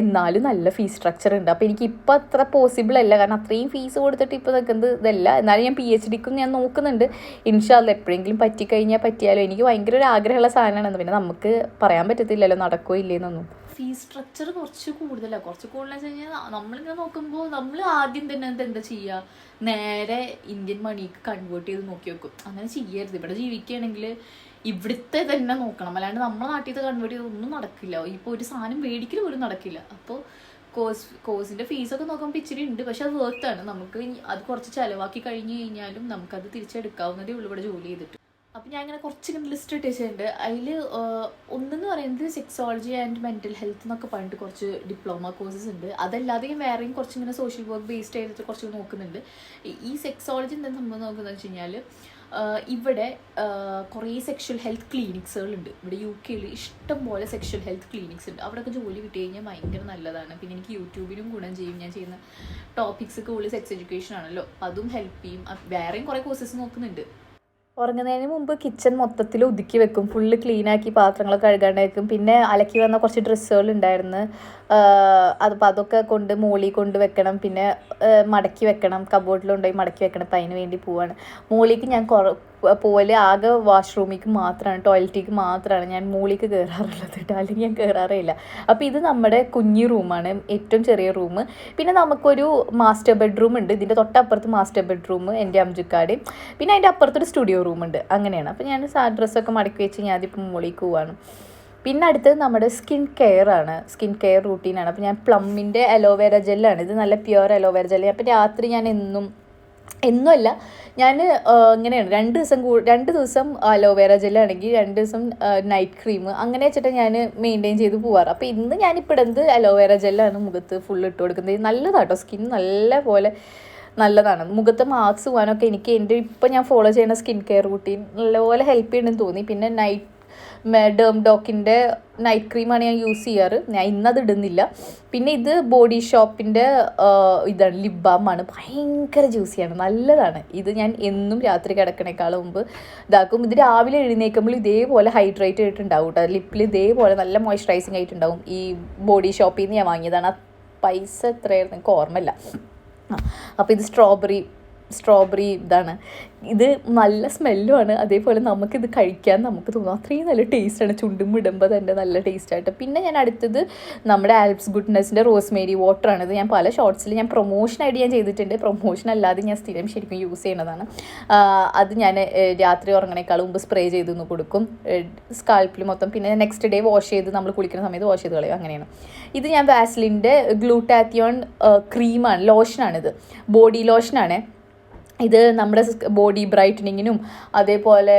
എന്നാലും നല്ല ഫീസ് സ്ട്രക്ചർ ഉണ്ട്. അപ്പോൾ എനിക്ക് ഇപ്പോൾ അത്ര പോസിബിൾ അല്ല. കാരണം അത്രയും ഫീസ് കൊടുത്തിട്ട് ഇപ്പോൾ നിൽക്കുന്നത് ഇതല്ല. എന്നാലും ഞാൻ പി എച്ച് ഡിക്കും ഞാൻ നോക്കുന്നുണ്ട്. ഇൻഷാല്ല എപ്പോഴെങ്കിലും പറ്റിക്കഴിഞ്ഞാൽ പറ്റിയാലോ. എനിക്ക് ഭയങ്കര ഒരു ആഗ്രഹമുള്ള സാധനമാണ്. പിന്നെ നമുക്ക് പറയാൻ പറ്റത്തില്ലല്ലോ നടക്കോ ഇല്ലേന്നൊന്നും. ഫീസ് സ്ട്രക്ചർ കുറച്ച് കൂടുതലാണ് കുറച്ച് കൂടുതലെന്ന് വെച്ച് കഴിഞ്ഞാൽ നമ്മളിങ്ങനെ നോക്കുമ്പോൾ നമ്മൾ ആദ്യം തന്നെ എന്ത് ചെയ്യുക നേരെ ഇന്ത്യൻ മണിക്ക് കൺവേർട്ട് ചെയ്ത് നോക്കി വെക്കും. അങ്ങനെ ചെയ്യരുത്. ഇവിടെ ജീവിക്കുകയാണെങ്കിൽ ഇവിടുത്തെ തന്നെ നോക്കണം. അല്ലാണ്ട് നമ്മളെ നാട്ടിൽ നിന്ന് കൺവേർട്ട് ചെയ്ത് ഒന്നും നടക്കില്ല. ഇപ്പോൾ ഒരു സാധനം മേടിക്കൽ പോലും നടക്കില്ല. അപ്പോൾ കോഴ്സ് കോഴ്സിന്റെ ഫീസൊക്കെ നോക്കുമ്പോൾ ഇച്ചിരി ഉണ്ട്. പക്ഷെ അത് വേർത്താണ് നമുക്ക് അത് കുറച്ച് ചിലവാക്കി കഴിഞ്ഞ് കഴിഞ്ഞാലും നമുക്കത് തിരിച്ചെടുക്കാവുന്നതേ ഉള്ളൂ ഇവിടെ ജോലി ചെയ്തിട്ട്. അപ്പം ഞാൻ ഇങ്ങനെ കുറച്ചിങ്ങനെ ലിസ്റ്റ് ഇട്ട് വെച്ചിട്ടുണ്ട്. അതിൽ ഒന്നെന്ന് പറയുന്നത് സെക്സോളജി ആൻഡ് മെന്റൽ ഹെൽത്ത് എന്നൊക്കെ പറഞ്ഞിട്ട് കുറച്ച് ഡിപ്ലോമ കോഴ്സസ് ഉണ്ട്. അതല്ലാതെ ഞാൻ വേറെയും കുറച്ചിങ്ങനെ സോഷ്യൽ വർക്ക് ബേസ്ഡ് ചെയ്തിട്ട് കുറച്ച് നോക്കുന്നുണ്ട്. ഈ- സെക്സോളജി എന്താ സംഭവം നോക്കുന്നത് വെച്ച് കഴിഞ്ഞാൽ ഇവിടെ കുറേ സെക്ഷൽ ഹെൽത്ത് ക്ലിനിക്സുകളുണ്ട് ഇവിടെ യു കെയിൽ ഇഷ്ടംപോലെ സെക്ഷൽ ഹെൽത്ത് ക്ലിനിക്സ് ഉണ്ട്. അവിടെയൊക്കെ ജോലി കിട്ടി കഴിഞ്ഞാൽ ഭയങ്കര നല്ലതാണ്. പിന്നെ എനിക്ക് യൂട്യൂബിലും ഗുണം ചെയ്യും. ഞാൻ ചെയ്യുന്ന ടോപ്പിക്സ് ഒക്കെ കൂടുതൽ സെക്സ് എഡ്യൂക്കേഷൻ ആണല്ലോ. അതും ഹെൽപ്പ് ചെയ്യും. വേറെയും കുറേ കോഴ്സസ് നോക്കുന്നുണ്ട്. ഉറങ്ങുന്നതിന് മുമ്പ് കിച്ചൺ മൊത്തത്തിൽ ഒതുക്കി വെക്കും. ഫുള്ള് ക്ലീനാക്കി പാത്രങ്ങളൊക്കെ കഴുകാണ്ട് വെക്കും. പിന്നെ അലക്കി വന്ന കുറച്ച് ഡ്രസ്സുകൾ ഉണ്ടായിരുന്നു. അതിപ്പോൾ അതൊക്കെ കൊണ്ട് മോളിൽ കൊണ്ട് വെക്കണം. പിന്നെ മടക്കി വെക്കണം. കബോർഡിലുണ്ടായി മടക്കി വെക്കണം. അപ്പം അതിന് വേണ്ടി പോവാണ്. മോളിക്ക് ഞാൻ കുറ പോലെ ആകെ വാഷ്റൂമിലേക്ക് മാത്രമാണ് ടോയ്ലറ്റിലേക്ക് മാത്രമാണ് ഞാൻ മൂളിക്ക് കയറാറുള്ളത് കേട്ടോ. അല്ലെങ്കിൽ ഞാൻ കയറാറേ ഇല്ല. അപ്പോൾ ഇത് നമ്മുടെ കുഞ്ഞി റൂമാണ് ഏറ്റവും ചെറിയ റൂം പിന്നെ നമുക്കൊരു മാസ്റ്റർ ബെഡ്റൂം ഉണ്ട്. ഇതിന്റെ തൊട്ടപ്പുറത്ത് മാസ്റ്റർ ബെഡ്റൂം എന്റെ അംജുക്കാട്. പിന്നെ അതിന്റെ അപ്പുറത്തൊരു സ്റ്റുഡിയോ റൂം ഉണ്ട്. അങ്ങനെയാണ്. അപ്പോൾ ഞാൻ സാ ഡ്രസ്സൊക്കെ മടക്കി വെച്ച് ഞാൻ അതിപ്പോൾ മുകളിലേക്ക് പോവാണ്. പിന്നെ അടുത്തത് നമ്മുടെ സ്കിൻ കെയർ ആണ്. സ്കിൻ കെയർ റൂട്ടീനാണ് അപ്പോൾ ഞാൻ പ്ലമ്മിന്റെ അലോവേര ജെല്ലാണ് ഇത് നല്ല പ്യുവർ അലോവേര ജെല്ലാണ് അപ്പോൾ രാത്രി ഞാൻ എന്നും എന്നുമല്ല ഞാൻ ഇങ്ങനെയാണ്. രണ്ട് ദിവസം കൂ രണ്ട് ദിവസം അലോവേറ ജെല്ലാണെങ്കിൽ രണ്ട് ദിവസം നൈറ്റ് ക്രീം അങ്ങനെ വെച്ചിട്ട് ഞാൻ മെയിന്റെയിൻ ചെയ്ത് പോവാറ്. അപ്പോൾ ഇന്ന് ഞാനിപ്പോൾ ഇടുന്നത് അലോവേറ ജെല്ലാണ് മുഖത്ത് ഫുൾ ഇട്ട് കൊടുക്കുന്നത്. നല്ലതാട്ടോ. സ്കിൻ നല്ല പോലെ നല്ലതാണ്. മുഖത്ത് മാർക്സ് പോകാനൊക്കെ എനിക്ക് എന്റെ ഇപ്പം ഞാൻ ഫോളോ ചെയ്യുന്ന സ്കിൻ കെയർ റൂട്ടീൻ നല്ലപോലെ ഹെൽപ്പ് ചെയ്യണമെന്ന് തോന്നി. പിന്നെ നൈറ്റ് ഡേം ഡോക്കിന്റെ നൈറ്റ് ക്രീമാണ് ഞാൻ യൂസ് ചെയ്യാറ്. ഞാൻ ഇന്നത് ഇടുന്നില്ല. പിന്നെ ഇത് ബോഡി ഷോപ്പിന്റെ ഇതാണ് ലിപ് ബാമാണ് ഭയങ്കര ജ്യൂസിയാണ് നല്ലതാണ്. ഇത് ഞാൻ എന്നും രാത്രി കിടക്കണേക്കാളും മുമ്പ് ഇതാക്കും. ഇത് രാവിലെ എഴുന്നേൽക്കുമ്പോൾ ഇതേപോലെ ഹൈഡ്രേറ്റ് ആയിട്ടുണ്ടാവും കേട്ടോ. ലിപ്പിൽ ഇതേപോലെ നല്ല മോയ്സ്ചറൈസിങ് ആയിട്ടുണ്ടാവും. ഈ ബോഡി ഷോപ്പിൽ നിന്ന് ഞാൻ വാങ്ങിയതാണ്. പൈസ എത്രയായിരുന്നു എനിക്ക് ഓർമ്മയില്ല. അപ്പോൾ ഇത് സ്ട്രോബെറി സ്ട്രോബെറി ഇതാണ്. ഇത് നല്ല സ്മെല്ലുമാണ് അതേപോലെ നമുക്കിത് കഴിക്കാൻ നമുക്ക് തോന്നും. അത്രയും നല്ല ടേസ്റ്റാണ് ചുണ്ടും ഇടുമ്പോൾ തന്നെ നല്ല ടേസ്റ്റായിട്ട് പിന്നെ ഞാൻ അടുത്തത് നമ്മുടെ ആൽപ്സ് ഗുഡ്നെസ്സിന്റെ റോസ്മേരി വാട്ടറാണ് ഇത് ഞാൻ പല ഷോർട്സിൽ ഞാൻ പ്രൊമോഷനായിട്ട് ഞാൻ ചെയ്തിട്ടുണ്ട്. പ്രൊമോഷൻ അല്ലാതെ ഞാൻ സ്ഥിരം ശരിക്കും യൂസ് ചെയ്യുന്നതാണ്. അത് ഞാൻ രാത്രി ഉറങ്ങണേക്കാൾ മുമ്പ് സ്പ്രേ ചെയ്തൊന്ന് കൊടുക്കും. സ്കാൽപ്പിൽ മൊത്തം. പിന്നെ നെക്സ്റ്റ് ഡേ വാഷ് ചെയ്ത് നമ്മൾ കുളിക്കുന്ന സമയത്ത് വാഷ് ചെയ്ത് കളയും. അങ്ങനെയാണ്. ഇത് ഞാൻ വാസ്ലിന്റെ ഗ്ലൂട്ടാത്തിയോൺ ക്രീമാണ് ലോഷനാണിത് ബോഡി ലോഷനാണ് ഇത് നമ്മുടെ ബോഡി ബ്രൈറ്റനിങ്ങിനും അതേപോലെ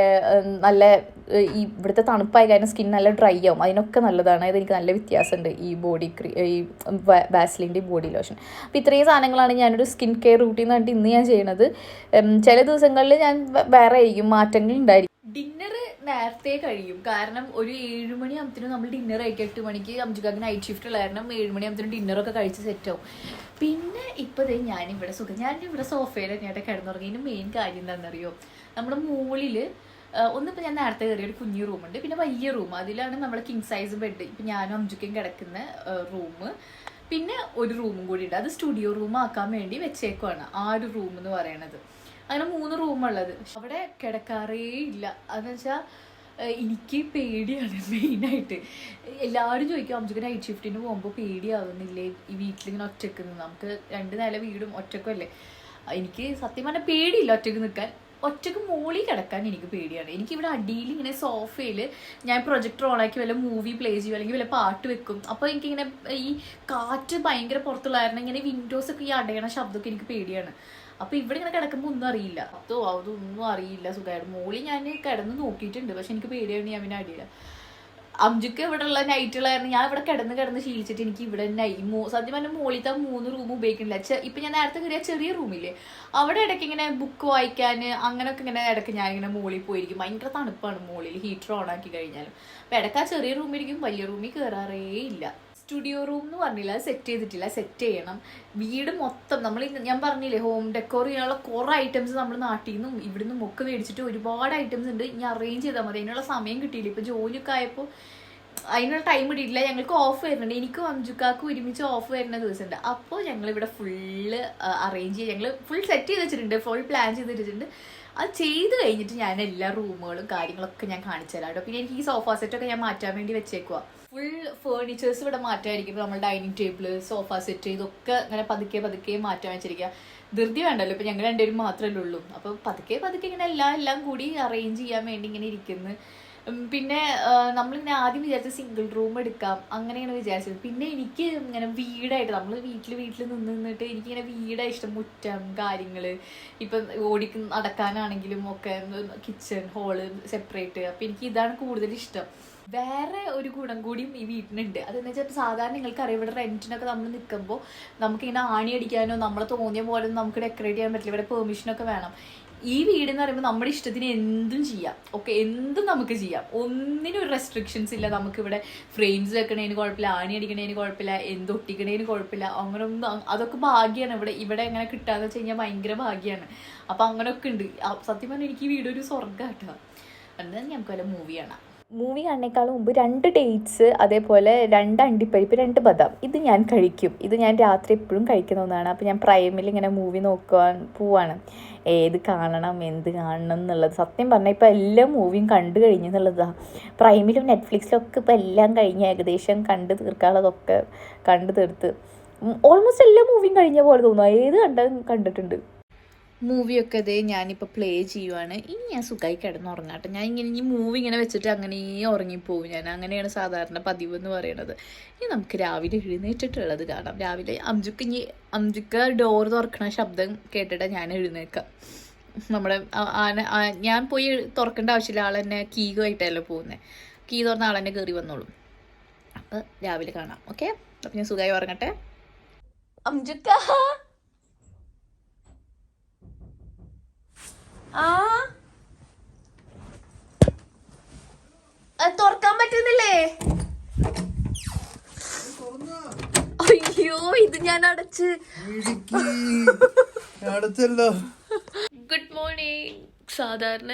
നല്ല ഈ ഇവിടുത്തെ തണുപ്പായ കാരണം സ്കിൻ നല്ല ഡ്രൈ ആവും. അതിനൊക്കെ നല്ലതാണ്. അതായത് എനിക്ക് നല്ല വ്യത്യാസമുണ്ട് ഈ ബോഡി ഈ വാസ്ലിന്റെ ബോഡി ലോഷൻ അപ്പോൾ ഇത്രയും സാധനങ്ങളാണ് ഞാനൊരു സ്കിൻ കെയർ റൂട്ടീൻ പറഞ്ഞിട്ട് ഇന്ന് ഞാൻ ചെയ്യണത്. ചില ദിവസങ്ങളിൽ ഞാൻ വേറെ ആയിരിക്കും. മാറ്റങ്ങൾ ഉണ്ടായിരിക്കും. ഡിന്നർ നേരത്തെ കഴിയും. കാരണം ഒരു ഏഴ് മണി ആകുമ്പത്തിനും നമ്മൾ ഡിന്നർ കഴിക്കും. എട്ട് മണിക്ക് അഞ്ചുകാക്ക് നൈറ്റ് ഷിഫ്റ്റ് ഉള്ള കാരണം ഏഴ് മണി ആകുമ്പത്തിനും ഡിന്നറൊക്കെ കഴിച്ച് സെറ്റ് ആവും. പിന്നെ ഇപ്പോൾ ദേ ഞാനിവിടെ സുഖം. ഞാനിവിടെ സോഫയിൽ തന്നെയായിട്ട് കിടന്നുറങ്ങിയതിന് മെയിൻ കാര്യം എന്താണെന്നറിയോ? നമ്മുടെ മുകളിൽ ഒന്നിപ്പോൾ ഞാൻ നേരത്തെ കയറിയ ഒരു കുഞ്ഞു റൂമുണ്ട് പിന്നെ വലിയ റൂം അതിലാണ് നമ്മുടെ കിങ് സൈസ് ബെഡ് ഇപ്പം ഞാനും അഞ്ചുക്കും കിടക്കുന്ന റൂം പിന്നെ ഒരു റൂമും കൂടി ഉണ്ട്. അത് സ്റ്റുഡിയോ റൂം ആക്കാൻ വേണ്ടി വെച്ചേക്കുവാണ്. ആ ഒരു റൂം എന്ന് പറയണത്. അങ്ങനെ മൂന്ന് റൂമുള്ളത്. അവിടെ കിടക്കാറേ ഇല്ല. അതെന്ന് വെച്ചാൽ എനിക്ക് പേടിയാണ് മെയിനായിട്ട്. എല്ലാവരും ചോദിക്കും അമ്മയ്ക്ക് നൈറ്റ് ഷിഫ്റ്റിന് പോകുമ്പോൾ പേടിയാവുന്നില്ലേ? ഈ വീട്ടിലിങ്ങനെ ഒറ്റയ്ക്ക് നിന്ന്. നമുക്ക് രണ്ട് നില വീടും ഒറ്റക്കല്ലേ. എനിക്ക് സത്യം പറഞ്ഞാൽ പേടിയില്ല ഒറ്റയ്ക്ക് നിൽക്കാൻ. ഒറ്റയ്ക്ക് മോളിൽ കിടക്കാൻ എനിക്ക് പേടിയാണ്. എനിക്കിവിടെ അടിയിൽ ഇങ്ങനെ സോഫയിൽ ഞാൻ പ്രൊജക്ടർ ഓണാക്കി വല്ല മൂവി പ്ലേ ചെയ്യും അല്ലെങ്കിൽ വല്ല പാട്ട് വെക്കും. അപ്പോൾ എനിക്കിങ്ങനെ ഈ കാറ്റ് ഭയങ്കര പുറത്തുള്ള കാരണം ഇങ്ങനെ വിൻഡോസൊക്കെ ഈ അടയണ ശബ്ദമൊക്കെ എനിക്ക് പേടിയാണ്. അപ്പൊ ഇവിടെ ഇങ്ങനെ കിടക്കുമ്പോൾ ഒന്നും അറിയില്ല. അതോ അതൊന്നും അറിയില്ല സുഖമായിട്ട്. മോളി ഞാൻ കിടന്ന് നോക്കിയിട്ടുണ്ട്. പക്ഷെ എനിക്ക് പേടിയാണ് ഞാൻ പിന്നെ അടിയില്ല. അംജുക്ക് ഇവിടെ ഉള്ള നൈറ്റുകളായിരുന്നു ഞാൻ ഇവിടെ കിടന്ന് കിടന്ന് ശീലിച്ചിട്ട് എനിക്ക് ഇവിടെ നൈ മോ സത്യം പറഞ്ഞാൽ മുകളിലത്തെ മൂന്ന് റൂം ഉപയോഗിക്കുന്നില്ല. ഇപ്പൊ ഞാൻ നേരത്തെ കയറിയ ചെറിയ റൂമില്ലേ അവിടെ ഇടയ്ക്ക് ഇങ്ങനെ ബുക്ക് വായിക്കാൻ അങ്ങനെയൊക്കെ ഇങ്ങനെ ഇടയ്ക്ക് ഞാൻ ഇങ്ങനെ മോളിൽ പോയിരിക്കും. ഭയങ്കര തണുപ്പാണ് മോളിൽ. ഹീറ്റർ ഓൺ ആക്കി കഴിഞ്ഞാലും. അപ്പൊ ഇടയ്ക്ക് ആ ചെറിയ റൂമിലിരിക്കും വലിയ റൂമിൽ കയറാറേ ഇല്ല. സ്റ്റുഡിയോ റൂം എന്ന് പറഞ്ഞില്ല സെറ്റ് ചെയ്തിട്ടില്ല. സെറ്റ് ചെയ്യണം. വീട് മൊത്തം നമ്മൾ ഞാൻ പറഞ്ഞില്ലേ ഹോം ഡെക്കോർ ചെയ്യാനുള്ള കുറേ ഐറ്റംസ് നമ്മൾ നാട്ടിൽ നിന്നും ഇവിടെ നിന്നും ഒക്കെ മേടിച്ചിട്ട് ഒരുപാട് ഐറ്റംസ് ഉണ്ട്. ഇനി അറേഞ്ച് ചെയ്താൽ മതി. അതിനുള്ള സമയം കിട്ടിയില്ല. ഇപ്പൊ ജോലിയൊക്കെ ആയപ്പോൾ അതിനുള്ള ടൈം ഇടിയില്ല ഞങ്ങൾക്ക് ഓഫ് വരുന്നുണ്ട്. എനിക്കും അഞ്ചുക്കാക്കും ഒരുമിച്ച് ഓഫ് വരുന്ന ദിവസമുണ്ട്. അപ്പോൾ ഞങ്ങൾ ഇവിടെ ഫുള്ള് അറേഞ്ച് ചെയ്ത് ഞങ്ങൾ ഫുൾ സെറ്റ് ചെയ്ത് വെച്ചിട്ടുണ്ട്. ഫുൾ പ്ലാൻ ചെയ്ത് വെച്ചിട്ടുണ്ട്. അത് ചെയ്ത് കഴിഞ്ഞിട്ട് ഞാൻ എല്ലാ റൂമുകളും കാര്യങ്ങളൊക്കെ ഞാൻ കാണിച്ചു തരാം കേട്ടോ. പിന്നെ എനിക്ക് ഈ സോഫ സെറ്റൊക്കെ ഞാൻ മാറ്റാൻ വേണ്ടി വെച്ചേക്കുക ഫുൾ ഫേർണിച്ചേഴ്സ് ഇവിടെ മാറ്റായിരിക്കും നമ്മൾ ഡൈനിങ് ടേബിൾ സോഫ സെറ്റ് ഇതൊക്കെ ഇങ്ങനെ പതുക്കെ പതുക്കെ മാറ്റാൻ വെച്ചിരിക്കുക ധൃതി വേണ്ടല്ലോ. ഇപ്പൊ ഞങ്ങൾ രണ്ടുപേരും മാത്രമല്ലേ ഉള്ളൂ. അപ്പൊ പതുക്കെ പതുക്കെ ഇങ്ങനെ എല്ലാം എല്ലാം കൂടി അറേഞ്ച് ചെയ്യാൻ വേണ്ടി ഇങ്ങനെ ഇരിക്കുന്നു. പിന്നെ നമ്മളിങ്ങനെ ആദ്യം വിചാരിച്ച സിംഗിൾ റൂം എടുക്കാം. അങ്ങനെയാണ് വിചാരിച്ചത്. പിന്നെ എനിക്ക് ഇങ്ങനെ വീടായിട്ട് നമ്മൾ വീട്ടിൽ വീട്ടിൽ നിന്ന് നിന്നിട്ട് എനിക്കിങ്ങനെ വീടാണ് ഇഷ്ടം. മുറ്റം കാര്യങ്ങൾ ഇപ്പം ഓടിക്ക് നടക്കാനാണെങ്കിലും ഒക്കെ കിച്ചൺ ഹോൾ സെപ്പറേറ്റ് അപ്പം എനിക്ക് ഇതാണ് കൂടുതൽ ഇഷ്ടം വേറെ ഒരു ഗുണം കൂടിയും ഈ വീട്ടിനുണ്ട്. അതെന്ന് വെച്ചാൽ സാധാരണ നിങ്ങൾക്ക് അറിയാം ഇവിടെ റെന്റിനൊക്കെ നമ്മൾ നിൽക്കുമ്പോൾ നമുക്കിങ്ങനെ ആണി അടിക്കാനോ നമ്മളെ തോന്നിയ പോലെ നമുക്ക് ഡെക്കറേറ്റ് ചെയ്യാൻ പറ്റില്ല. ഇവിടെ പെർമിഷനൊക്കെ വേണം. ഈ വീട് എന്ന് പറയുമ്പോൾ നമ്മുടെ ഇഷ്ടത്തിന് എന്തും ചെയ്യാം. ഓക്കെ എന്തും നമുക്ക് ചെയ്യാം. ഒന്നിനും ഒരു റെസ്ട്രിക്ഷൻസ് ഇല്ല. നമുക്കിവിടെ ഫ്രെയിംസ് വെക്കണേന് കുഴപ്പമില്ല ആണി അടിക്കണേന് കുഴപ്പമില്ല എന്തൊട്ടിക്കണേന് കുഴപ്പമില്ല അങ്ങനെ ഒന്നും അതൊക്കെ ഭാഗ്യമാണ് ഇവിടെ ഇവിടെ എങ്ങനെ കിട്ടാന്ന് വെച്ച് കഴിഞ്ഞാൽ ഭയങ്കര ഭാഗ്യമാണ് അപ്പം അങ്ങനെയൊക്കെ ഉണ്ട്. സത്യം പറഞ്ഞാൽ എനിക്ക് ഈ വീട് ഒരു സ്വർഗം കേട്ടോ എന്നാൽ ഞങ്ങൾക്ക് വല്ല മൂവി കാണാം. മൂവി കാണുന്നേക്കാളും മുമ്പ് രണ്ട് ഡേറ്റ്സ് അതേപോലെ രണ്ട് അണ്ടിപ്പരിപ്പ് രണ്ട് ബദാം. ഇത് ഞാൻ കഴിക്കും. ഇത് ഞാൻ രാത്രി എപ്പോഴും കഴിക്കുന്ന ഒന്നാണ്. അപ്പോൾ ഞാൻ പ്രൈമിൽ ഇങ്ങനെ മൂവി നോക്കുവാൻ പോവാണ്. ഏത് കാണണം എന്ത് കാണണം എന്നുള്ളത്. സത്യം പറഞ്ഞാൽ ഇപ്പോൾ എല്ലാ മൂവിയും കണ്ടു കഴിഞ്ഞു എന്നുള്ളതാണ് പ്രൈമിലും നെറ്റ്ഫ്ലിക്സിലും ഒക്കെ ഇപ്പോൾ എല്ലാം കഴിഞ്ഞ് ഏകദേശം കണ്ട് തീർക്കാനുള്ളതൊക്കെ കണ്ടു തീർത്ത്. ഓൾമോസ്റ്റ് എല്ലാ മൂവിയും കഴിഞ്ഞ പോലെ തോന്നുന്നു. ഏത് കണ്ട കണ്ടിട്ടുണ്ട്. മൂവിയൊക്കെ ഇതേ ഞാനിപ്പോൾ പ്ലേ ചെയ്യുവാണ്. ഇനി ഞാൻ സുഖമായി കിടന്നുറങ്ങാട്ടെ. ഞാൻ ഇങ്ങനെ ഈ മൂവി ഇങ്ങനെ വെച്ചിട്ട് അങ്ങനെ ഉറങ്ങിപ്പോവും ഞാൻ. അങ്ങനെയാണ് സാധാരണ പതിവ് എന്ന് പറയുന്നത് ഇനി നമുക്ക് രാവിലെ എഴുന്നേറ്റിട്ടുള്ളത് കാണാം. രാവിലെ അംജുക്ക് ഇനി അംജുക്ക് ഡോർ തുറക്കണ ശബ്ദം കേട്ടിട്ട് ഞാൻ എഴുന്നേക്കാം. നമ്മുടെ ആന ഞാൻ പോയി തുറക്കേണ്ട ആവശ്യമില്ല. ആൾ തന്നെ കീ ആയിട്ടല്ലോ പോകുന്നത് കീ തുറന്ന ആൾ തന്നെ കയറി വന്നോളും. അപ്പം രാവിലെ കാണാം. ഓക്കെ അപ്പം ഞാൻ സുഖമായി ഉറങ്ങട്ടെ? അംജുക്ക! ആ? തുറക്കാൻ പറ്റുന്നില്ലേ? അയ്യോ ഇത് ഞാൻ അടച്ച്. അടച്ചല്ലോ. ഗുഡ് മോർണിംഗ് സാധാരണ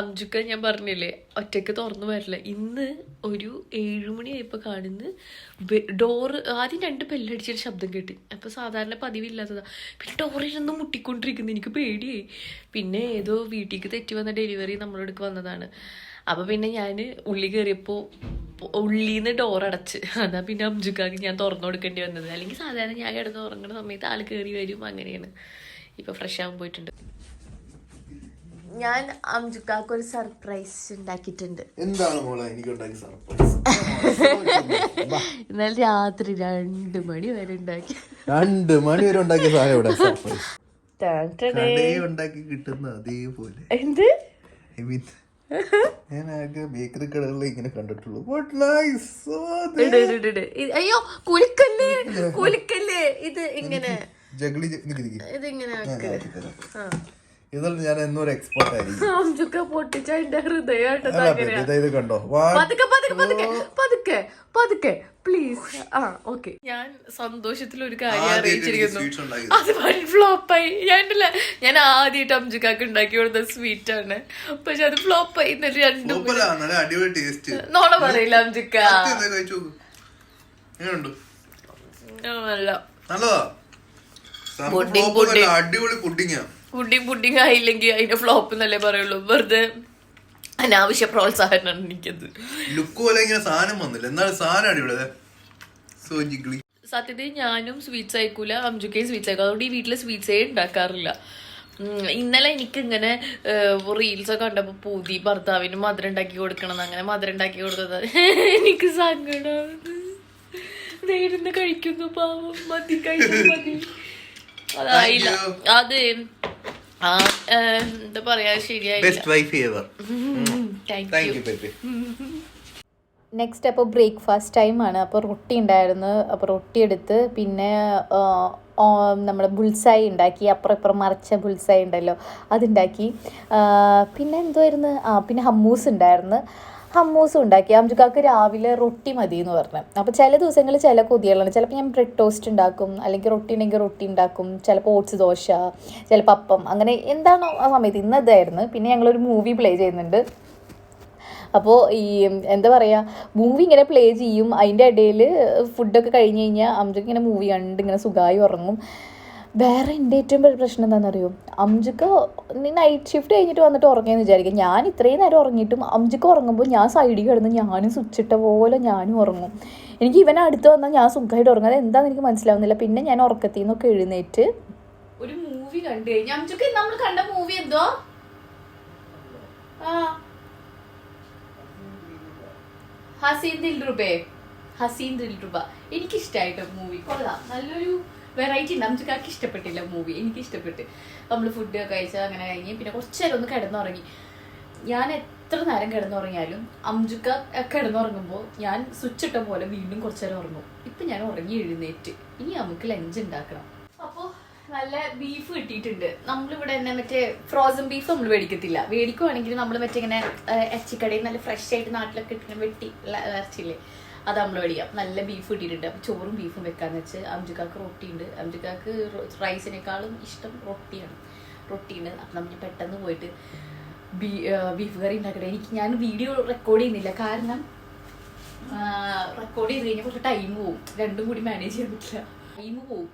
അംജുക്ക ഞാൻ പറഞ്ഞില്ലേ ഒറ്റയ്ക്ക് തുറന്നു വരില്ല. ഇന്ന് ഒരു ഏഴുമണിയായപ്പോൾ കാണുന്ന ഡോറ് ആദ്യം രണ്ട് ബെല്ലടിച്ചൊരു ശബ്ദം കേട്ടി. അപ്പോൾ സാധാരണ പതിവില്ലാത്തതാ. പിന്നെ ഡോറിൽ നിന്ന് മുട്ടിക്കൊണ്ടിരിക്കുന്നു. എനിക്ക് പേടിയായി. പിന്നെ ഏതോ വീട്ടിലേക്ക് തെറ്റി വന്ന ഡെലിവറി നമ്മളെടുക്ക് വന്നതാണ്. അപ്പോൾ പിന്നെ ഞാൻ ഉള്ളി കയറിയപ്പോൾ ഉള്ളിന്ന് ഡോർ അതാ പിന്നെ അംജുക്കാക്ക് ഞാൻ തുറന്നു കൊടുക്കേണ്ടി വന്നത്. അല്ലെങ്കിൽ സാധാരണ ഞാൻ കിടന്ന് ഉറങ്ങുന്ന സമയത്ത് ആൾ കയറി വരും. അങ്ങനെയാണ്. ഇപ്പോൾ ഫ്രഷ് ആകാൻ പോയിട്ടുണ്ട്. ഞാൻ അംജുക്കാക്ക് ഒരു സർപ്രൈസ് ഉണ്ടാക്കിയിട്ടുണ്ട്. എന്താണ് മോളെ? എനിക്ക് ഉണ്ടാക്കി സർപ്രൈസ് [LAUGHS] ഇന്നലെ രാത്രി രണ്ട് മണി വരെ ഉണ്ടാക്കി. രണ്ട് മണി വരെ ഉണ്ടാക്കിയ സാധനം ഇവിടെ സർപ്രൈസ് കടയിൽ ഉണ്ടാക്കി കിട്ടുന്ന അതേപോലെ. എന്ത്? ഐ മീൻ ഞാൻ ആകെ ബേക്കറി കടകളിൽ ഇങ്ങനെ കണ്ടിട്ടുള്ളൂ. വാട്ട് നൈസ് അയ്യോ കുലുക്കല്ലേ? കുലുക്കല്ലേ? ഇത് ഇങ്ങനെ. ജഗളി നിക്ക് ഇതിൽ ഞാൻ എന്നൊരു എക്സ്പെർട്ട് ആയിരിക്കും. പൊട്ടിച്ച എന്റെ കണ്ടോ? One, പതുക്കെ പതുക്കെ പതുക്കെ പതുക്കെ പതുക്കെ. പ്ലീസ് ആ ഓക്കെ ഞാൻ സന്തോഷത്തിൽ ഒരു കാര്യം അറിയിച്ചിരിക്കുന്നു. അത് വൺ ഫ്ലോപ്പായി. ഞാൻ ഞാൻ ആദ്യമായിട്ട് അംജുക്കാക്ക് ഉണ്ടാക്കി കൊടുത്ത സ്വീറ്റ് ആണ്. പക്ഷെ അത് ഫ്ലോപ്പായി. ആയി രണ്ടും നോണ പറയില്ല അംജുക്ക. അടിപൊളി പുഡിങ്ങാ പുഡിങ് പുഡിങ് ആയില്ലെങ്കിൽ അതിന്റെ ഫ്ലോപ്പ് എന്നല്ലേ പറയുള്ളൂ. വെറുതെ അനാവശ്യ പ്രോത്സാഹനമാണ് എനിക്കത്. ലുക്ക് പോലെ ഇങ്ങനെ സാധനം വന്നില്ല. എന്നാലും സാധനം അടിപൊളി സോ ജിഗ്ലി. സത്യത്തിൽ ഞാനും സ്വീറ്റ്സ് അയക്കൂല അംജുക്കയും സ്വീറ്റ്സ് അയക്കും അതുകൊണ്ട് ഈ വീട്ടിൽ സ്വീറ്റ്സേ ഉണ്ടാക്കാറില്ല. ഇന്നലെ എനിക്ക് ഇങ്ങനെ റീൽസ് ഒക്കെ കണ്ടപ്പോൾ പൂതി ഭർത്താവിന് മധുരം ഉണ്ടാക്കി കൊടുക്കണം അങ്ങനെ മധുരം ഉണ്ടാക്കി കൊടുത്തത്. എനിക്ക് സങ്കടം നേരുന്ന് കഴിക്കുന്നു പാവം. മതി കഴിച്ചു മതി. അതായില്ല. അത് എന്താ പറയാ നെക്സ്റ്റ് അപ്പോൾ ബ്രേക്ക്ഫാസ്റ്റ് ടൈമാണ് അപ്പോൾ റൊട്ടി ഉണ്ടായിരുന്നു. അപ്പോൾ റൊട്ടി എടുത്ത് പിന്നെ നമ്മുടെ ബുൾസായി ഉണ്ടാക്കി. അപ്പുറം ഇപ്പുറം മറിച്ച ബുൾസായി ഉണ്ടല്ലോ അതുണ്ടാക്കി പിന്നെ എന്തുമായിരുന്നു ആ പിന്നെ ഹമ്മൂസ് ഉണ്ടായിരുന്നു. ഹമ്മൂസും ഉണ്ടാക്കി. അംജുക്കാക്ക് രാവിലെ റൊട്ടി മതി എന്ന് പറഞ്ഞു. അപ്പോൾ ചില ദിവസങ്ങളിൽ ചില കൊതികളാണ്. ചിലപ്പോൾ ഞാൻ ബ്രെഡ് ടോസ്റ്റ് ഉണ്ടാക്കും അല്ലെങ്കിൽ റൊട്ടി ഉണ്ടെങ്കിൽ റൊട്ടി ഉണ്ടാക്കും. ചിലപ്പോൾ ഓട്സ് ദോശ ചിലപ്പോൾ അപ്പം. അങ്ങനെ എന്താണോ ആ സമയത്ത്. ഇന്നതായിരുന്നു പിന്നെ ഞങ്ങളൊരു മൂവി പ്ലേ ചെയ്യുന്നുണ്ട്. അപ്പോൾ ഈ എന്താ പറയുക മൂവി ഇങ്ങനെ പ്ലേ ചെയ്യും. അതിന്റെ ഇടയിൽ ഫുഡൊക്കെ കഴിഞ്ഞ് കഴിഞ്ഞാൽ അംജുക്ക് ഇങ്ങനെ മൂവി കണ്ട് ഇങ്ങനെ സുഖമായി ഉറങ്ങും. വേറെ എന്റെ ഏറ്റവും വലിയ പ്രശ്നം എന്താണെന്ന് അറിയോ അംജുക്ക് നൈറ്റ് ഷിഫ്റ്റ് കഴിഞ്ഞിട്ട് വന്നിട്ട് ഉറങ്ങിയെന്ന് വിചാരിക്കും. ഞാൻ ഇത്രയും നേരം ഉറങ്ങിയിട്ടും അംജുക്ക് ഉറങ്ങുമ്പോൾ ഞാൻ സൈഡിൽ കിടന്ന് ഞാനും സ്വിച്ചിട്ട പോലെ ഞാനും ഉറങ്ങും. എനിക്ക് ഇവൻ അടുത്ത് വന്നാൽ ഞാൻ സുഖമായിട്ട് ഉറങ്ങും. അത് എന്താണെന്ന് എനിക്ക് മനസ്സിലാവുന്നില്ല. പിന്നെ ഞാൻ ഉറക്കത്തിൽ നിന്നൊക്കെ എഴുന്നേറ്റ് ഒരു മൂവി കണ്ടു അംജുക്ക് നമ്മൾ കണ്ട മൂവി എന്തോ? ഹസീൻ ദിൽ റുബേ ഹസീൻ ദിൽ റുബ എനിക്ക് മൂവി കൊള്ളാം. നല്ലൊരു വെറൈറ്റി ഉണ്ട് ഇഷ്ടപ്പെട്ടില്ല മൂവി എനിക്ക് ഇഷ്ടപ്പെട്ട് നമ്മൾ ഫുഡ് കഴിച്ചാൽ അങ്ങനെ കഴിഞ്ഞ് പിന്നെ കുറച്ച് നേരം ഒന്ന് കിടന്നുറങ്ങി. ഞാൻ എത്ര നേരം കിടന്നുറങ്ങിയാലും അംജുക്ക കിടന്നുറങ്ങുമ്പോൾ ഞാൻ സ്വിച്ച് ഇട്ട പോലെ വീണ്ടും കുറച്ച് നേരം ഉറങ്ങും. ഇപ്പം ഞാൻ ഉറങ്ങി എഴുന്നേറ്റ്. ഇനി നമുക്ക് ലഞ്ച് ഉണ്ടാക്കണം. അപ്പോൾ നല്ല ബീഫ് കിട്ടിയിട്ടുണ്ട്. നമ്മളിവിടെ തന്നെ മറ്റേ ഫ്രോസൺ ബീഫ് നമ്മൾ മേടിക്കത്തില്ല. മേടിക്കുവാണെങ്കിൽ നമ്മൾ മറ്റേ ഇങ്ങനെ എച്ചിക്കടയിൽ നല്ല ഫ്രഷ് ആയിട്ട് നാട്ടിലൊക്കെ ഇട്ടിങ്ങനെ വെട്ടി ഇറച്ചില്ലേ അത് നമ്മൾ മേടിക്കാം നല്ല ബീഫ് ഇട്ടിട്ടുണ്ട്. അപ്പം ചോറും ബീഫും വെക്കാന്ന് വെച്ച് അംജുക്കാക്ക് റൊട്ടിയുണ്ട് അംജുക്കാക്ക് റൈസിനേക്കാളും ഇഷ്ടം റൊട്ടിയാണ്. റൊട്ടി റൊട്ടിയുണ്ട്. അപ്പം നമ്മൾ പെട്ടെന്ന് പോയിട്ട് ബീ ബീഫ് കറി ഉണ്ടാക്കട്ടെ. എനിക്ക് ഞാൻ വീഡിയോ റെക്കോർഡ് ചെയ്യുന്നില്ല. കാരണം റെക്കോർഡ് ചെയ്ത് കഴിഞ്ഞാൽ കുറച്ച് ടൈം പോവും. രണ്ടും കൂടി മാനേജ് ചെയ്യാൻ പറ്റില്ല. ടൈം പോവും.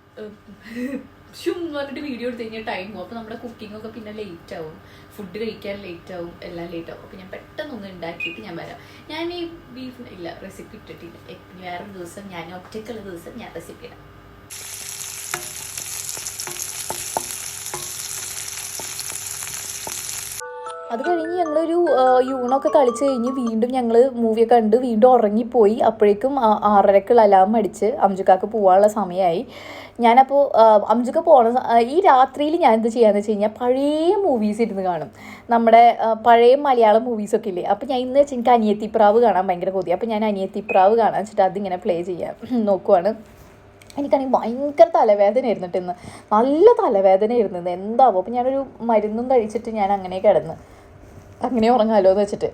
ഷും എന്ന് പറഞ്ഞിട്ട് വീഡിയോ എടുത്ത് കഴിഞ്ഞാൽ ടൈം പോകും അപ്പോൾ നമ്മുടെ കുക്കിംഗ് ഒക്കെ പിന്നെ ലേറ്റ് ആവും. ഫുഡ് കഴിക്കാൻ ലേറ്റ് ആവും. എല്ലാം ലേറ്റ് ആവും. അപ്പോൾ ഞാൻ പെട്ടെന്ന് ഒന്ന് ഉണ്ടാക്കിയിട്ട് ഞാൻ വരാം. ഞാൻ ഈ ബീഫ് ഇല്ല റെസിപ്പി ഇട്ടിട്ടില്ല. വേറെ ദിവസം ഞാൻ ഒറ്റയ്ക്കുള്ള ദിവസം ഞാൻ റെസിപ്പി ഇടാം. അത് കഴിഞ്ഞ് ഞങ്ങളൊരു യൂണൊക്കെ കളിച്ച് കഴിഞ്ഞ് വീണ്ടും ഞങ്ങൾ മൂവിയൊക്കെ കണ്ട് വീണ്ടും ഉറങ്ങിപ്പോയി. അപ്പോഴേക്കും ആറരക്കുള്ള അലാം അടിച്ച് അംജുക്കാക്ക് പോകാനുള്ള സമയമായി ഞാനപ്പോൾ അംജുക്ക് പോണ ഈ രാത്രിയിൽ ഞാൻ എന്ത് ചെയ്യാന്ന് വെച്ച് കഴിഞ്ഞാൽ പഴയ മൂവീസ് ഇരുന്ന് കാണും. നമ്മുടെ പഴയ മലയാളം മൂവീസൊക്കെ ഇല്ലേ? അപ്പോൾ ഞാൻ ഇന്ന് വെച്ചാൽ എനിക്ക് അനിയത്തിപ്രാവ് കാണാൻ ഭയങ്കര കൊതി അപ്പോൾ ഞാൻ അനിയത്തിപ്രാവ് കാണാൻ വെച്ചിട്ട് അതിങ്ങനെ പ്ലേ ചെയ്യാൻ [CLEARS THROAT] നോക്കുവാണ്. എനിക്കാണെങ്കിൽ ഭയങ്കര തലവേദന ഇരുന്നിട്ട് ഇന്ന്. നല്ല തലവേദന ഇരുന്നത് എന്താവും? അപ്പം ഞാനൊരു മരുന്നും കഴിച്ചിട്ട് ഞാൻ അങ്ങനെ കിടന്ന്. അങ്ങനെ ഉറങ്ങാലോ എന്ന് വെച്ചിട്ട്.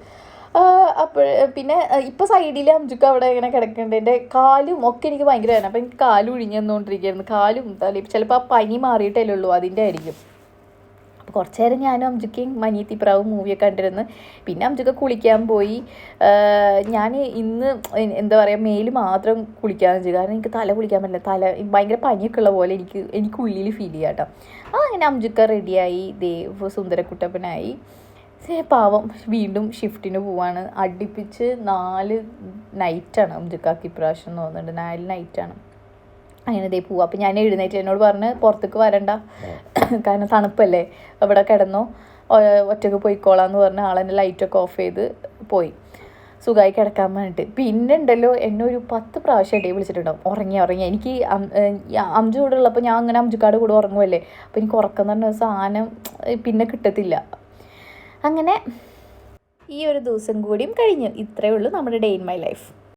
അപ്പോൾ പിന്നെ ഇപ്പോൾ സൈഡിൽ അംജുക്ക് അവിടെ ഇങ്ങനെ കിടക്കുന്നുണ്ട് എന്റെ കാലും ഒക്കെ എനിക്ക് ഭയങ്കര വേദന. അപ്പം എനിക്ക് കാലും ഒഴിഞ്ഞു തന്നുകൊണ്ടിരിക്കുകയായിരുന്നു കാലും തലയും ചിലപ്പോൾ ആ പനി മാറിയിട്ടല്ലേ ഉള്ളൂ. അതിന്റെ ആയിരിക്കും അപ്പോൾ കുറച്ച് നേരം ഞാനും അംജുക്കയും മനിയത്തിപ്രാവും മൂവിയൊക്കെ കണ്ടിരുന്നു. പിന്നെ അംജുക്ക കുളിക്കാൻ പോയി. ഞാൻ ഇന്ന് എന്താ പറയുക മേൽ മാത്രം കുളിക്കാമെന്ന് വെച്ചു കാരണം എനിക്ക് തല കുളിക്കാൻ പറ്റില്ല. തല ഭയങ്കര പനിയൊക്കെ ഉള്ള പോലെ എനിക്ക് എനിക്ക് ഉള്ളിൽ ഫീൽ ചെയ്യാം കേട്ടോ. അങ്ങനെ അംജുക്ക റെഡിയായി ദേവ് സുന്ദരക്കുട്ടപ്പനായി. പാവം. വീണ്ടും ഷിഫ്റ്റിന് പോവാണ്. അടുപ്പിച്ച് നാല് നൈറ്റാണ് അംജുക്കാക്ക് ഇപ്രാവശ്യം എന്ന് തോന്നുന്നുണ്ട്. നാല് നൈറ്റാണ് അങ്ങനെ ദേ പോവാം. അപ്പം ഞാൻ എഴുന്നേറ്റ് എന്നോട് പറഞ്ഞ് പുറത്തേക്ക് വരണ്ട. കാരണം തണുപ്പല്ലേ. അവിടെ കിടന്നു. ഒറ്റയ്ക്ക് പോയിക്കോളാന്ന് പറഞ്ഞ് ആളെന്നെ ലൈറ്റൊക്കെ ഓഫ് ചെയ്ത് പോയി. സുഖമായി കിടക്കാൻ വേണ്ടിയിട്ട് പിന്നെ ഉണ്ടല്ലോ എന്നെ ഒരു പത്ത് പ്രാവശ്യം ഇടയിൽ വിളിച്ചിട്ടുണ്ടാവും. ഉറങ്ങി ഉറങ്ങി എനിക്ക് അഞ്ചു അംജു കൂടെ ഉള്ളപ്പോൾ ഞാൻ അങ്ങനെ അംജുക്കാട് കൂടെ ഉറങ്ങുമല്ലേ അപ്പോൾ എനിക്ക് ഉറക്കം എന്ന് പറഞ്ഞ സാധനം പിന്നെ കിട്ടത്തില്ല. അങ്ങനെ ഈ ഒരു ദിവസം കൂടിയും കഴിഞ്ഞു. ഇത്രയേ ഉള്ളൂ നമ്മുടെ ഡേ ഇൻ മൈ ലൈഫ്